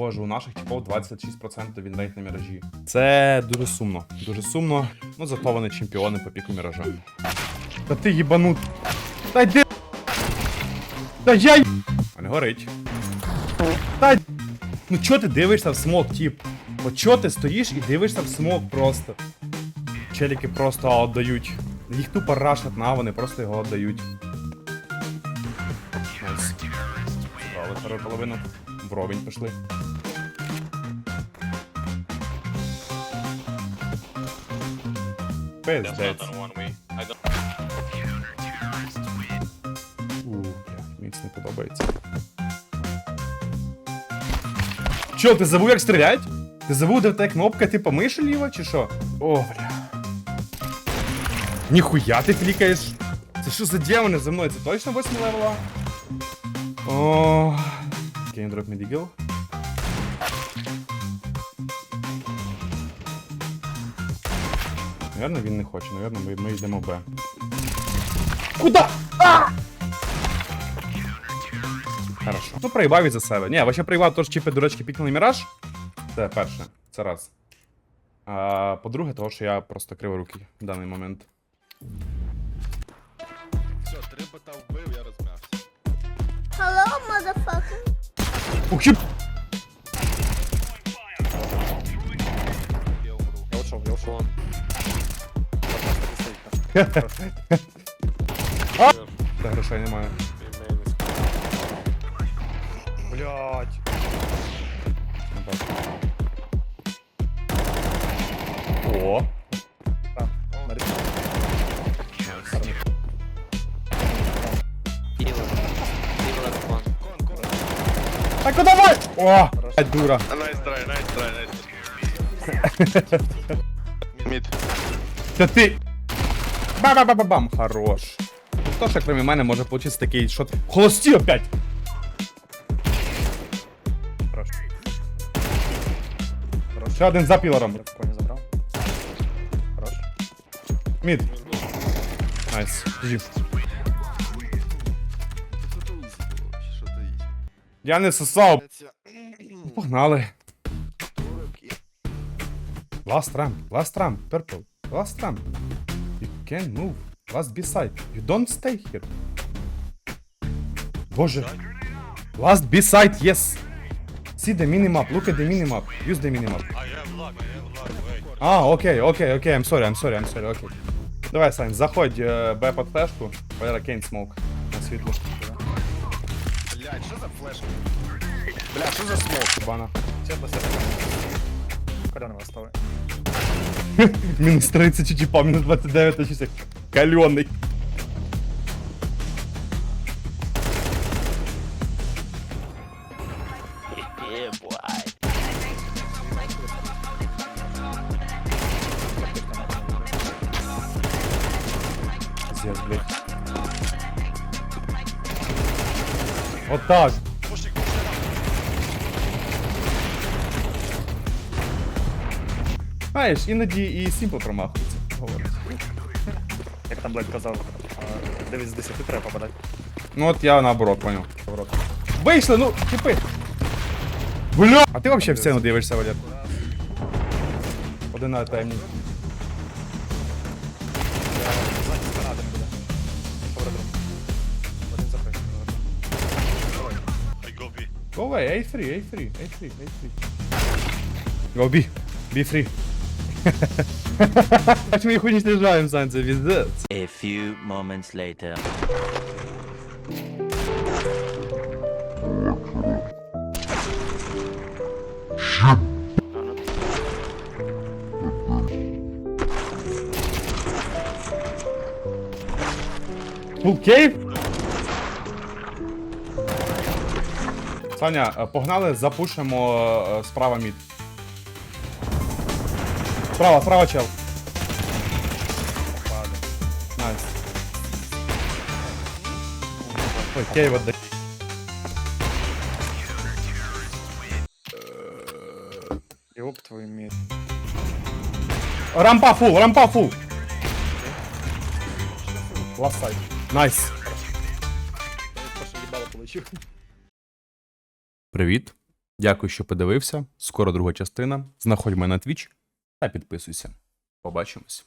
боже, у наших типов 26% вінрейт на міражі. Це дуже сумно. Дуже сумно. Ну зато вони чемпіони по піку міража. Та ти їбанут. Та йди. Та я й- А не горить. Та Ну чо ти дивишся в смок, тіп? От чо ти стоїш і дивишся в смок просто? Челіки просто віддають. Їх тупо рашать на, вони просто його віддають. Найс. Вторую половину. Вровень пішли. Пиздець. У, блядь, мені це не подобається. Чо, ти забув як стрілять? Ти забув, де в тебе кнопка, типа миші ліва, чи що? О, бля. Ніхуя ти клікаєш. Це що за демони за мною? Це точно 8 левела? О. Can you drop me deagle? Наверно, він не хоче, наверно, ми, ми йдемо Б. Куда? А! Хорошо. Ну, проїбав від за себе. Ні, вообще проїбав, тож чіпи дурачки пікнули міраж. Це перше. Це раз. А по-друге, того, що я просто криворукий в даний момент. Все, три бота вбив, я розм'явся. Hello, motherfucker. Ух, Та грошей немає. Блять. О! Так ну давай! О! блядь, Дура! Найс трай, найс трай, найс. Мид. Да ты! Ба-ба-ба-ба-бам. Хорош. Хто ще, крім мене, може получиться такий шот. Холості опять! Хорош. Хорош. Ще один за пілором. Я коня забрал. Хорош. Мід. Найс. Жив. Я не сосав. Погнали. Last ramp, last ramp, purple, last ramp. Can move. Last B-side. You don't stay here. Боже. Last B-side, yes. See the minimap, look at the minimap. Use the minimap. I have luck, I have luck, wait. А, окей, окей, окей, I'm sorry, I'm sorry, I'm sorry, окей. Давай, Сань, заходь е, Б под флешку. Валера Кейн смок на світло. Блядь, що за флешка? Бля, що за смок? Бана. Светло. Колян вас оставай. Мінус 30 чіпа, мінус 29 точився. Кальоний. Отак. Знаєш, іноді і Simple промахується, говорить. Як там блядь, казав, а, дивись з 10 треба попадати. Ну от я наоборот, понял. Наоборот. Вийшли, ну, типи! Бля! А ти вообще в сцену дивишся, Валер? Один на таймні. Go away, A3, A3, A3, A3. Go B, B3. Почему их уничтожаем, Саня, пиздец? A few moments later. Full? Саня, е, погнали, запушимо е, справа мід. Справа, справа, чел. Найс. Ой, кейв отдай. Ёб твою мать. Рампа фул, рампа фул. Side. Найс. Привіт. Дякую, що подивився. Скоро друга частина. Знаходь мене на Twitch та підписуйся. Побачимось.